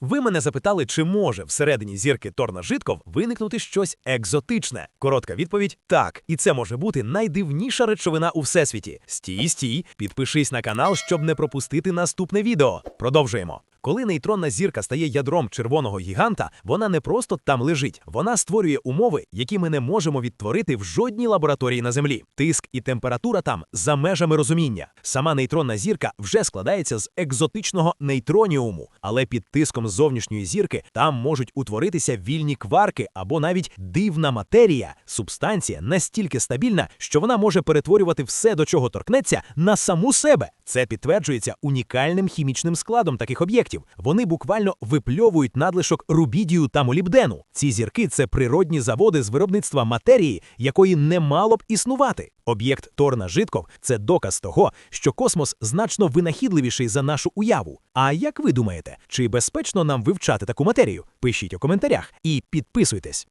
Ви мене запитали, чи може всередині зірки Торна Житков виникнути щось екзотичне. Коротка відповідь так. І це може бути найдивніша речовина у всесвіті. Стій, стій, підпишись на канал, щоб не пропустити наступне відео. Продовжуємо. Коли нейтронна зірка стає ядром червоного гіганта, вона не просто там лежить, вона створює умови, які ми не можемо відтворити в жодній лабораторії на Землі. Тиск і температура там за межами розуміння. Сама нейтронна зірка вже складається з екзотичного нейтроніуму, але під тиском зовнішньої зірки там можуть утворитися вільні кварки або навіть дивна матерія, субстанція настільки стабільна, що вона може перетворювати все, до чого торкнеться, на саму себе. Це підтверджується унікальним хімічним складом таких об'єктів. Вони буквально випльовують надлишок рубідію та молібдену. Ці зірки це природні заводи з виробництва матерії, якої не мало б існувати. Об'єкт Торна Житков це доказ того, що космос значно винахідливіший за нашу уяву. А як ви думаєте, чи безпечно нам вивчати таку матерію? Пишіть у коментарях і підписуйтесь.